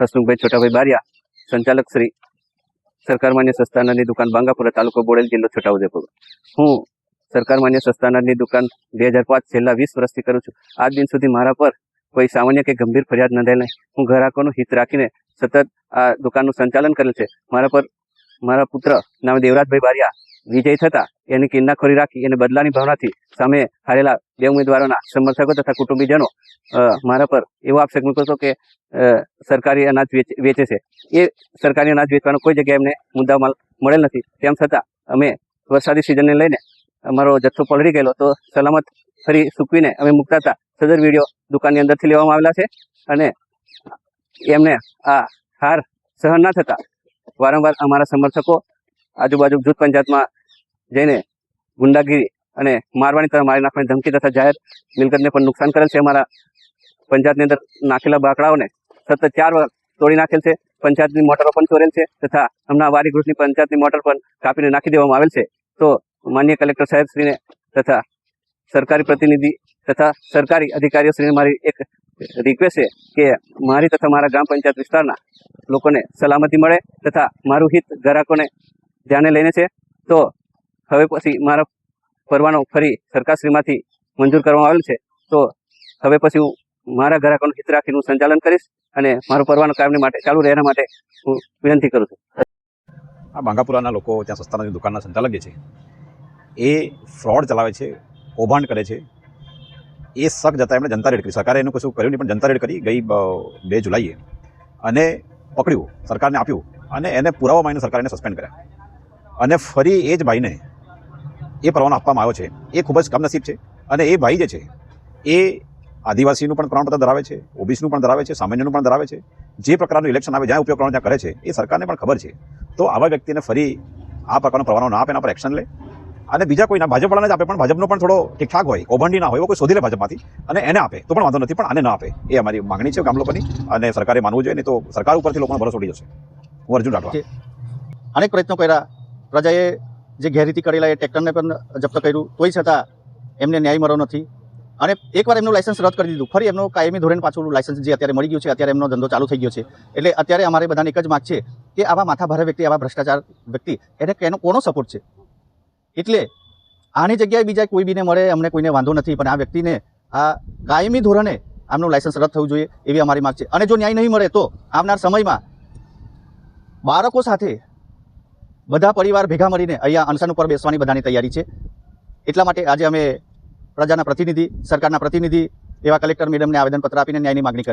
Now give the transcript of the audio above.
હસમુખભાઈ છોટાભાઈ બારિયા, સંચાલક શ્રી સરકાર માન્ય સસ્તાનાની દુકાન બાંગાપુરા તાલુકો બોડેલ જિલ્લો છોટાઉદેપુર. હું સરકાર માન્ય સસ્તાનાની દુકાન બે હજાર પાંચ છેલ્લા વીસ વર્ષથી કરું છું. આજ દિન સુધી મારા પર કોઈ સામાન્ય કે ગંભીર ફરિયાદ નોંધાયેલ નહીં. હું ગ્રાહકોનું હિત રાખીને સતત આ દુકાનનું સંચાલન કરેલ છે. મારા પર મારા પુત્ર નામ દેવરાજભાઈ બારિયા, વિજય થતા એની કિન્નાખોરી રાખી અને બદલાની ભાવનાથી સામે હારેલા બે ઉમેદવારોના સમર્થકો તથા કુટુંબીજનો મારા પર એવો આક્ષેપ મૂક્યો હતો કે સરકારી અનાજ વેચ- વેચે છે. એ સરકારી અનાજ વેચવાનો કોઈ જગ્યાએ એમને મુદ્દામાલ મળેલ નથી. તેમ છતાં અમે વરસાદી સિઝનને લઈને અમારો જથ્થો પલળી ગયેલો તો સલામત ફરી સૂકવીને અમે મૂકતા હતા. સદર વીડિયો દુકાનની અંદરથી લેવામાં આવેલા છે અને એમને આ હાર સહન ના થતા વારંવાર અમારા સમર્થકો આજુબાજુ જૂથ પંચાયતમાં જઈને ગુંડાગીરી અને મારવાની તરફ મારી નાખવાની ધમકી તથા જાહેર મિલકતને પણ નુકસાન કરેલ છે. અમારા પંચાયતની અંદર નાખેલા બાકડાઓને સતત ચાર વાર તોડી નાખેલ છે. પંચાયતની મોટરો પણ ચોરેલ છે તથા હમણાં વારી પંચાયતની મોટર પણ કાપીને નાખી દેવામાં આવેલ છે. તો માન્ય કલેક્ટર સાહેબશ્રીને તથા સરકારી પ્રતિનિધિ તથા સરકારી અધિકારીઓશ્રીને મારી એક રિક્વેસ્ટ છે કે મારી તથા મારા ગ્રામ પંચાયત વિસ્તારના લોકોને સલામતી મળે તથા મારું હિત ગ્રાહકોને ધ્યાને લઈને છે. તો હવે પછી મારા પરવાનો ફરી સરકારશ્રીમાંથી મંજૂર કરવામાં આવેલ છે. તો હવે પછી હું મારા ગ્રાહકોનું હિત રાખીને સંચાલન કરીશ અને મારો પરવાનો કાયમને માટે ચાલુ રહેવા માટે હું વિનંતી કરું છું. આ બાંગાપુરાના લોકો ત્યાં સસ્તાના દુકાનના સંચાલક જે છે. એ ફ્રોડ ચલાવે છે, કૌભાંડ કરે છે. એ શક જતાં એમણે જનતા રેડ કરી. સરકારે એનું કશું કર્યું નહીં, પણ જનતા રેડ કરી ગઈ બે જુલાઈએ. અને પકડ્યું, સરકારને આપ્યું, અને એને પુરાવા માંગીને સરકારે સસ્પેન્ડ કર્યા. અને ફરી એ જ ભાઈને એ પરવાનો આપવામાં આવ્યો છે. એ ખૂબ જ કમનસીબ છે. અને એ ભાઈ જે છે, એ આદિવાસીનું પણ પ્રમાણપત્ર ધરાવે છે, ઓબીસીનું પણ ધરાવે છે, સામાન્યનું પણ ધરાવે છે. જે પ્રકારનું ઇલેક્શન આવે, જ્યાં ઉપયોગ કરવાનો ત્યાં કરે છે, એ સરકારને પણ ખબર છે. તો આવા વ્યક્તિને ફરી આ પ્રકારનો પરવાનો ના આપે, એના પર એક્શન લે. અને બીજા કોઈના, ભાજપવાળાને જ આપે, પણ ભાજપનો પણ થોડો ઠીકઠાક હોય કૌભાંડી ના હોય, એવો કોઈ શોધી લે ભાજપમાંથી. અને એને આપે, તો પણ વાંધો નથી, પણ આને ના આપે. એ અમારી માંગણી છે ગામ લોકોની, અને સરકારે માનવું જોઈએ, નહીં તો સરકાર ઉપરથી લોકોનો ભરોસો ઉડી જશે. હું અર્જુન રાઠવા. અનેક પ્રયત્નો કર્યા. પ્રજાએ જે ગેરરીતિ કરેલા એ ટ્રેક્ટરને પણ જપ્ત કર્યું. તોય છતાં એમને ન્યાય મળ્યો નથી. અને એકવાર એમનું લાયસન્સ રદ કરી દીધું. ફરી એમનો કાયમી ધોરણ પાછું લાયસન્સ જે અત્યારે મળી ગયું છે, અત્યારે એમનો ધંધો ચાલુ થઈ ગયો છે. એટલે અત્યારે અમારે બધાને એક જ માગ છે કે આવા માથાભારે વ્યક્તિ, આવા ભ્રષ્ટાચાર વ્યક્તિ, એને કેનો, કોનો સપોર્ટ છે? એટલે આની જગ્યાએ બીજા કોઈ બીને મળે, અમને કોઈને વાંધો નથી, પણ આ વ્યક્તિને આ કાયમી ધોરણે આમનું લાયસન્સ રદ થવું જોઈએ એવી અમારી માગ છે. અને જો ન્યાય નહીં મળે તો આવનાર સમયમાં બાળકો સાથે બધા પરિવાર ભેગા મળીને અહીંયા અનશન ઉપર બેસવાની બધાની તૈયારી છે. એટલા માટે આજે અમે પ્રજાના પ્રતિનિધિ, સરકારના પ્રતિનિધિ એવા કલેક્ટર મેડમને આવેદનપત્ર આપીને ન્યાયની માગણી કરી.